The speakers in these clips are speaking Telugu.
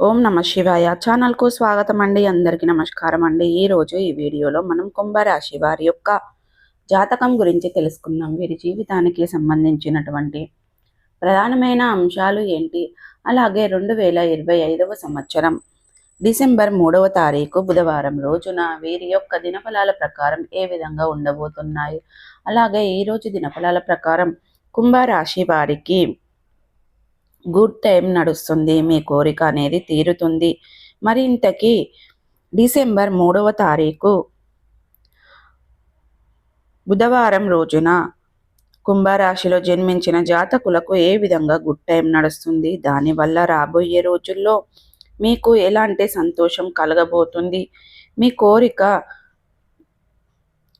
ఓం నమ శివాయ. ఛానల్కు స్వాగతం అండి. అందరికీ నమస్కారం అండి. ఈరోజు ఈ వీడియోలో మనం కుంభరాశి వారి యొక్క జాతకం గురించి తెలుసుకుందాం. వీరి జీవితానికి సంబంధించినటువంటి ప్రధానమైన అంశాలు ఏంటి? అలాగే రెండు వేల ఇరవై ఐదవ సంవత్సరం డిసెంబర్ మూడవ తారీఖు బుధవారం రోజున వీరి యొక్క దినఫలాల ప్రకారం ఏ విధంగా ఉండబోతున్నాయి? అలాగే ఈరోజు దినఫలాల ప్రకారం కుంభరాశి వారికి గుడ్ టైం నడుస్తుంది మీ కోరిక అనేది తీరుతుంది. మరి ఇంతకీ డిసెంబర్ మూడవ తారీఖు బుధవారం రోజున కుంభరాశిలో జన్మించిన జాతకులకు ఏ విధంగా గుడ్ టైం నడుస్తుంది? దానివల్ల రాబోయే రోజుల్లో మీకు ఎలాంటి సంతోషం కలగబోతుంది? మీ కోరిక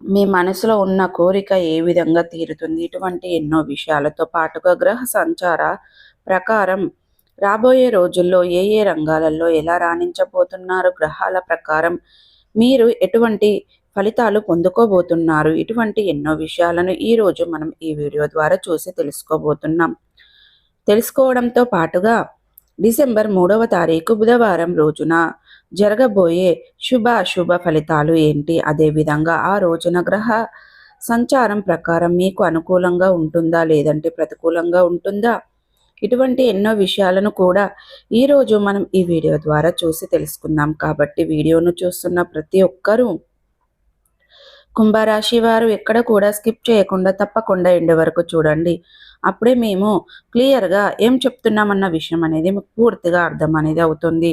మీ మనసులో ఉన్న కోరిక ఏ విధంగా తీరుతుంది? ఇటువంటి ఎన్నో విషయాలతో పాటుగా గ్రహ సంచార ప్రకారం రాబోయే రోజుల్లో ఏ ఏ రంగాలలో ఎలా రాణించబోతున్నారు గ్రహాల ప్రకారం మీరు ఎటువంటి ఫలితాలు పొందుకోబోతున్నారు? ఇటువంటి ఎన్నో విషయాలను ఈరోజు మనం ఈ వీడియో ద్వారా చూసి తెలుసుకోబోతున్నాం. తెలుసుకోవడంతో పాటుగా డిసెంబర్ మూడవ తారీఖు బుధవారం రోజున జరగబోయే శుభ అశుభ ఫలితాలు ఏంటి? అదేవిధంగా ఆ రోజున గ్రహ సంచారం ప్రకారం మీకు అనుకూలంగా ఉంటుందా? లేదంటే ప్రతికూలంగా ఉంటుందా? ఇటువంటి ఎన్నో విషయాలను కూడా ఈరోజు మనం ఈ వీడియో ద్వారా చూసి తెలుసుకుందాం. కాబట్టి వీడియోను చూస్తున్న ప్రతి ఒక్కరూ కుంభరాశి వారు ఎక్కడ కూడా స్కిప్ చేయకుండా తప్పకుండా ఎండ్ వరకు చూడండి. అప్పుడే మేము క్లియర్గా ఏం చెప్తున్నామన్న విషయం అనేది పూర్తిగా అర్థం అనేది అవుతుంది.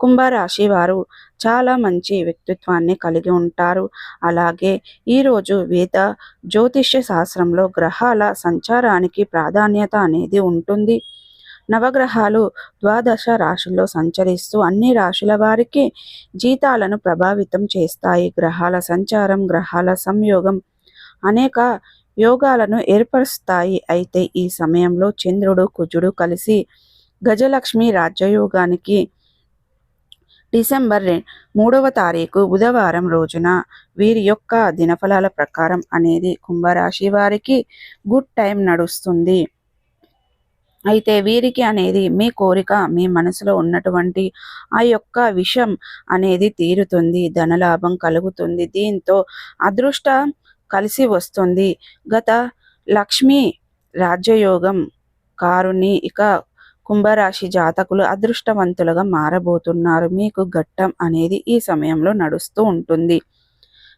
కుంభరాశి వారు చాలా మంచి వ్యక్తిత్వాన్ని కలిగి ఉంటారు. అలాగే ఈరోజు వేద జ్యోతిష్య శాస్త్రంలో గ్రహాల సంచారానికి ప్రాధాన్యత అనేది ఉంటుంది. నవగ్రహాలు ద్వాదశ రాశుల్లో సంచరిస్తూ అన్ని రాశుల వారికి జీతాలను ప్రభావితం చేస్తాయి. గ్రహాల సంచారం గ్రహాల సంయోగం అనేక యోగాలను ఏర్పరుస్తాయి. అయితే ఈ సమయంలో చంద్రుడు కుజుడు కలిసి గజలక్ష్మి రాజ్యయోగానికి డిసెంబర్ మూడవ తారీఖు బుధవారం రోజున వీరి యొక్క దినఫలాల ప్రకారం అనేది కుంభరాశి వారికి గుడ్ టైం నడుస్తుంది. అయితే వీరికి అనేది మీ కోరిక మీ మనసులో ఉన్నటువంటి ఆ యొక్క విషం అనేది తీరుతుంది ధనలాభం కలుగుతుంది దీంతో అదృష్ట కలిసి వస్తుంది. గత లక్ష్మి రాజ్యయోగం కారుని ఇక కుంభరాశి జాతకులు అదృష్టవంతులుగా మారబోతున్నారు. మీకు ఘట్టం అనేది ఈ సమయంలో నడుస్తూ ఉంటుంది.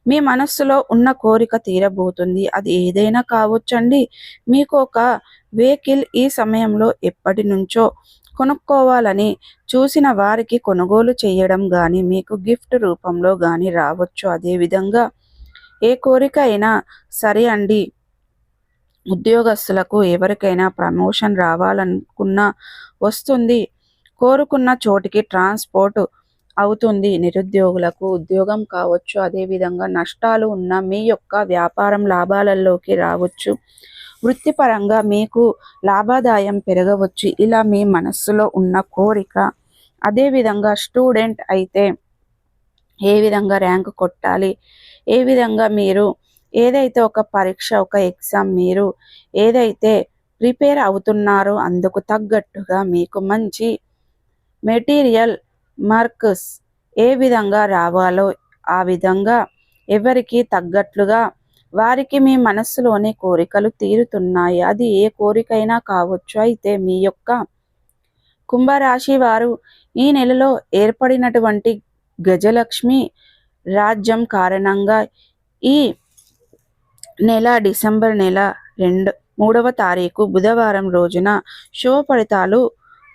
మీ మనస్సులో ఉన్న కోరిక తీరబోతుంది. అది ఏదైనా కావచ్చండి. మీకు ఒక వెహికల్ ఈ సమయంలో ఎప్పటి నుంచో కొనుక్కోవాలని చూసిన వారికి కొనుగోలు చేయడం కానీ మీకు గిఫ్ట్ రూపంలో కానీ రావచ్చు. అదేవిధంగా ఏ కోరిక అయినా సరే అండి. ఉద్యోగస్తులకు ఎవరికైనా ప్రమోషన్ రావాలనుకున్నా వస్తుంది. కోరుకున్న చోటికి ట్రాన్స్పోర్ట్ అవుతుంది. నిరుద్యోగులకు ఉద్యోగం కావచ్చు. అదేవిధంగా నష్టాలు ఉన్న మీ యొక్క వ్యాపారం లాభాలలోకి రావచ్చు. వృత్తిపరంగా మీకు లాభాదాయం పెరగవచ్చు. ఇలా మీ మనస్సులో ఉన్న కోరిక. అదేవిధంగా స్టూడెంట్ అయితే ఏ విధంగా ర్యాంక్ కొట్టాలి? ఏ విధంగా మీరు ఏదైతే ఒక పరీక్ష ఒక ఎగ్జామ్ మీరు ఏదైతే ప్రిపేర్ అవుతున్నారో అందుకు తగ్గట్టుగా మీకు మంచి మెటీరియల్ మార్క్స్ ఏ విధంగా రావాలో ఆ విధంగా ఎవరికి తగ్గట్లుగా వారికి మీ మనస్సులోని కోరికలు తీరుతున్నాయి. అది ఏ కోరికైనా కావచ్చు. అయితే మీ యొక్క కుంభరాశి వారు ఈ నెలలో ఏర్పడినటువంటి గజలక్ష్మి రాజ్యం కారణంగా ఈ నెల డిసెంబర్ నెల రెండు మూడవ తారీఖు బుధవారం రోజున శుభ ఫలితాలు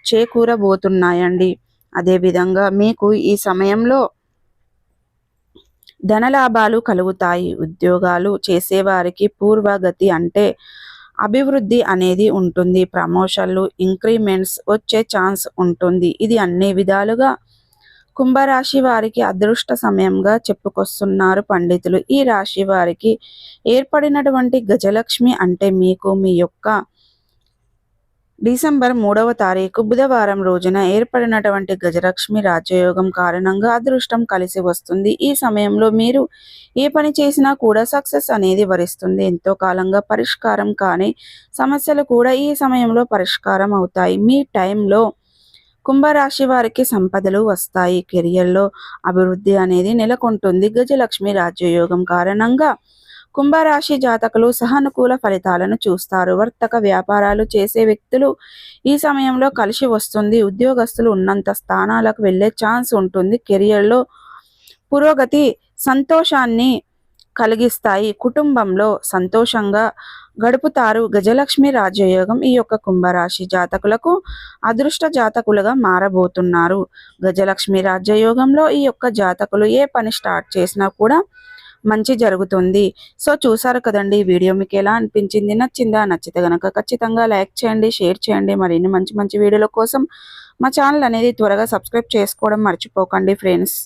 చేకూరబోతున్నాయండి. అదేవిధంగా మీకు ఈ సమయంలో ధనలాభాలు కలుగుతాయి. ఉద్యోగాలు చేసేవారికి పూర్వగతి అంటే అభివృద్ధి అనేది ఉంటుంది. ప్రమోషన్లు ఇంక్రిమెంట్స్ వచ్చే ఛాన్స్ ఉంటుంది. ఇది అన్ని విధాలుగా కుంభరాశి వారికి అదృష్ట సమయంగా చెప్పుకొస్తున్నారు పండితులు. ఈ రాశి వారికి ఏర్పడినటువంటి గజలక్ష్మి అంటే మీకు మీ యొక్క డిసెంబర్ మూడవ తారీఖు బుధవారం రోజున ఏర్పడినటువంటి గజలక్ష్మి రాజయోగం కారణంగా అదృష్టం కలిసి వస్తుంది. ఈ సమయంలో మీరు ఏ పని చేసినా కూడా సక్సెస్ అనేది వరిస్తుంది. ఎంతో కాలంగా పరిష్కారం కాని సమస్యలు కూడా ఈ సమయంలో పరిష్కారం అవుతాయి. మీ టైంలో కుంభరాశి వారికి సంపదలు వస్తాయి. కెరియర్లో అభివృద్ధి అనేది నెలకొంటుంది. గజలక్ష్మి రాజ్యయోగం కారణంగా కుంభరాశి జాతకులు సహానుకూల ఫలితాలను చూస్తారు. వర్తక వ్యాపారాలు చేసే వ్యక్తులు ఈ సమయంలో కలిసి వస్తుంది. ఉద్యోగస్తులు ఉన్నంత స్థానాలకు వెళ్ళే ఛాన్స్ ఉంటుంది. కెరియర్లో పురోగతి సంతోషాన్ని కలిగిస్తాయి. కుటుంబంలో సంతోషంగా గడుపుతారు. గజలక్ష్మి రాజయోగం ఈ యొక్క కుంభరాశి జాతకులకు అదృష్ట జాతకులుగా మారబోతున్నారు. గజలక్ష్మి రాజ్యయోగంలో ఈ యొక్క జాతకులు ఏ పని స్టార్ట్ చేసినా కూడా మంచి జరుగుతుంది. సో చూసారు కదండి ఈ వీడియో మీకు ఎలా అనిపించింది? నచ్చిందా? నచ్చితే గనక ఖచ్చితంగా లైక్ చేయండి షేర్ చేయండి. మరిన్ని మంచి మంచి వీడియోల కోసం మా ఛానల్ అనేది త్వరగా సబ్స్క్రైబ్ చేసుకోవడం మర్చిపోకండి ఫ్రెండ్స్.